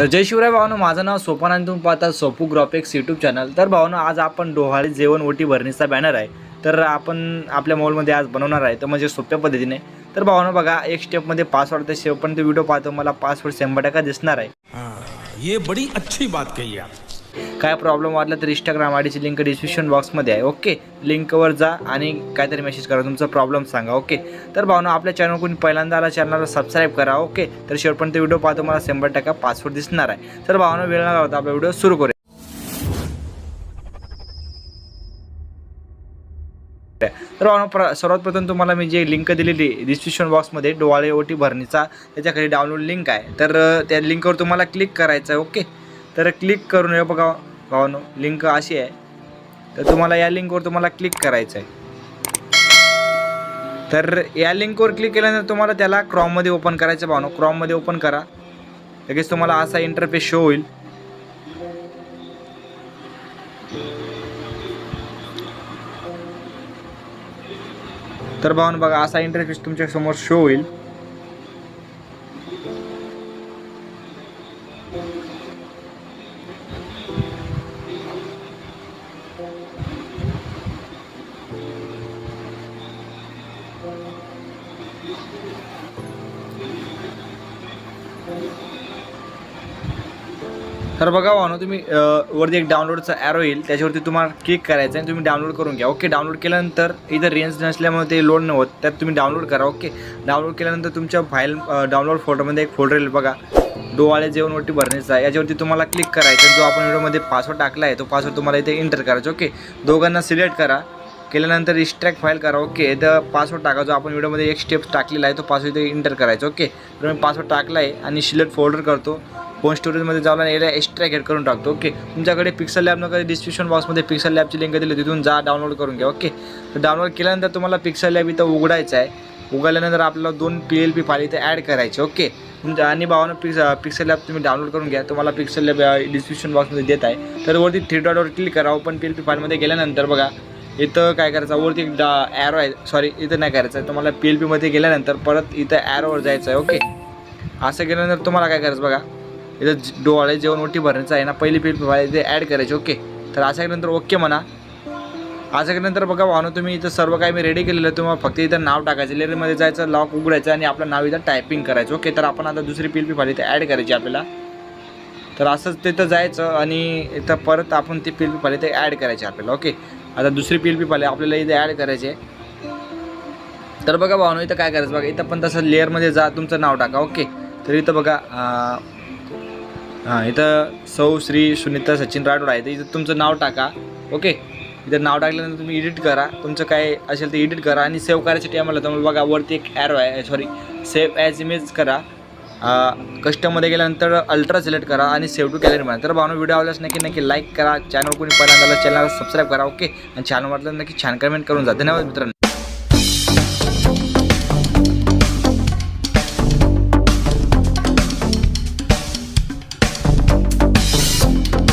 तर जय शिवराय भावानं माझं नाव सोपान आणि तुम्ही पाहता सोपू ग्रॉपिक्स यूट्यूब चॅनल तर भावानं आज आपण डोहाळी जेवण ओटी भरणीचा बॅनर आहे. तर आपण आपल्या मॉलमध्ये आज बनवणार आहे. तर म्हणजे सोप्या पद्धतीने. तर भावानं बघा एक स्टेपमध्ये पासवर्ड ते शेवपर्यंत व्हिडिओ पाहतो. मला पासवर्ड शंभर टक्का दिसणार आहे. ये बड़ी अच्छी बात कही आप. काय प्रॉब्लेम वाटला तर इंस्टाग्राम आयडीची लिंक डिस्क्रिप्शन बॉक्समध्ये आहे. ओके लिंकवर जा आणि काहीतरी मेसेज करा. तुमचा प्रॉब्लेम सांगा. ओके तर भावना आपल्या चॅनल कोणी पहिल्यांदा आला चॅनलला सबस्क्राईब करा. ओके तर शेवटपर्यंत व्हिडिओ पाहतो मला शंभर टक्का पासवर्ड दिसणार आहे. तर भावना वेळ न होता आपला व्हिडिओ सुरू करूया. तर प्र सर्वात प्रथम तुम्हाला मी जे लिंक दिलेली डिस्क्रिप्शन बॉक्समध्ये डोवाळे ओटी भरणीचा त्याच्याखाली डाउनलोड लिंक आहे. तर त्या लिंकवर तुम्हाला क्लिक करायचं आहे. ओके तर क्लिक करून हे बघा भावानो लिंक अशी आहे. तर तुम्हाला या लिंकवर तुम्हाला क्लिक करायचं आहे. तर या लिंकवर क्लिक केल्यानंतर तुम्हाला त्याला क्रॉममध्ये ओपन करायचं भावनो. क्रॉममध्ये ओपन करा. लगेच तुम्हाला असा इंटरफेस शो होईल. तर भावन बघा असा इंटरफेस तुमच्यासमोर शो होईल. तर बघा वाहनो तुम्ही वरती एक डाउनलोडचा ॲरो येईल. त्याच्यावरती तुम्हाला क्लिक करायचं आहे तुम्ही डाउनलोड करून घ्या. ओके डाउनलोड केल्यानंतर इथं रेंज नसल्यामुळे ते लोड न होत त्यात तुम्ही डाउनलोड करा. ओके डाउनलोड केल्यानंतर तुमच्या फाईल डाउनलोड फोटोमध्ये एक फोल्डर येईल बघा. डोवाळ्या जेवणवरती भरण्याचा आहे याच्यावरती तुम्हाला क्लिक करायचं जो आपण व्हिडिओमध्ये पासवर्ड टाकला आहे तो पासवर्ड तुम्हाला इथे एंटर करायचा ओके दोघांना सिलेक्ट करा. केल्यानंतर एक्स्ट्रॅक्ट फाईल करा ओके तर पासवर्ड टाका जो आपण व्हिडिओमध्ये एक स्टेप टाकलेला आहे तो पासवर्ड इथे इंटर करायचा ओके तर मी पासवर्ड टाकला आहे आणि सिलेक्ट फोल्डर करतो. फोन स्टोरेजमध्ये जाऊन याला एक्स्ट्रॅक्ट हेड करून टाकतो ओके तुमच्याकडे पिक्सल लॅब नका डिस्क्रिप्शन बॉक्समध्ये पिक्सल लॅबची लिंक दिली तिथून जा डाउनलोड करून घ्या ओके तर डाउनलोड केल्यानंतर तुम्हाला पिक्सल लॅब इथं उघडायचं आहे. उघडल्यानंतर आपल्याला दोन पी एल पी फाईल इथे ॲड करायचे ओके तुमच्या आणि भावानं पिक्स पिक्सल लॅब तुम्ही डाउनलोड करून घ्या. तुम्हाला पिक्सल लॅब डिस्क्रिप्शन बॉक्समध्ये देत आहे. तर वरती थ्री डॉटवर क्लिक करा. ओपन पी एल पी फाईलमध्ये गेल्यानंतर बघा इथं काय करायचं? वरती एक डा ॲरो आहे. सॉरी इथं नाही करायचं आहे. तुम्हाला पी एल पीमध्ये गेल्यानंतर परत इथं ॲरोवर जायचं आहे ओके असं केल्यानंतर तुम्हाला काय करायचं बघा इथं डोळे जेवण ओटी भरण्याचं आहे ना पहिली पी एल पी फाईल इथे ॲड करायची ओके तर असं केल्यानंतर ओके म्हणा. असं बघा वाहनं तुम्ही इथं सर्व काही मी रेडी केलेलं तुम्हाला फक्त इथं नाव टाकायचं लेअरमध्ये जायचं लॉक उघडायचं आणि आपलं नाव इथं टायपिंग करायचं. ओके तर आपण आता दुसरी P L P file add करायची आपल्याला. तर असंच तिथं जायचं आणि इथं परत आपण ती पी एल पी फाईल इथे ॲड करायची आपल्याला. ओके आता दुसरी पी एल पी फाईल आपल्याला इथे ॲड करायची आहे. तर बघा भावनो इथं काय करायचं बघा इथं पण तसं लेअरमध्ये जा तुमचं नाव टाका. ओके तर इथं बघा हां इथं सौ श्री सुनीता सचिन राठोड आहे. तर इथं तुमचं नाव टाका. ओके इथं नाव टाकल्यानंतर तुम्ही एडिट करा. तुमचं काय असेल ते एडिट करा आणि सेव्ह करायसाठी आम्हाला तुम्हाला बघा वरती एक ॲरो आहे. सॉरी सेव्ह ॲज इमेज करा. कस्टममध्ये गेल्यानंतर अल्ट्रा सिलेक्ट करा आणि सेव्ह टू गॅलरी म्हणा. तर भावना व्हिडिओ आवडल्यास नक्की नक्की लाईक करा. चॅनल कोणी पहिल्यांदा चॅनलला सबस्क्राईब करा ओके आणि छान वाटलं नक्की छान कमेंट करून जा. धन्यवाद मित्रांनो.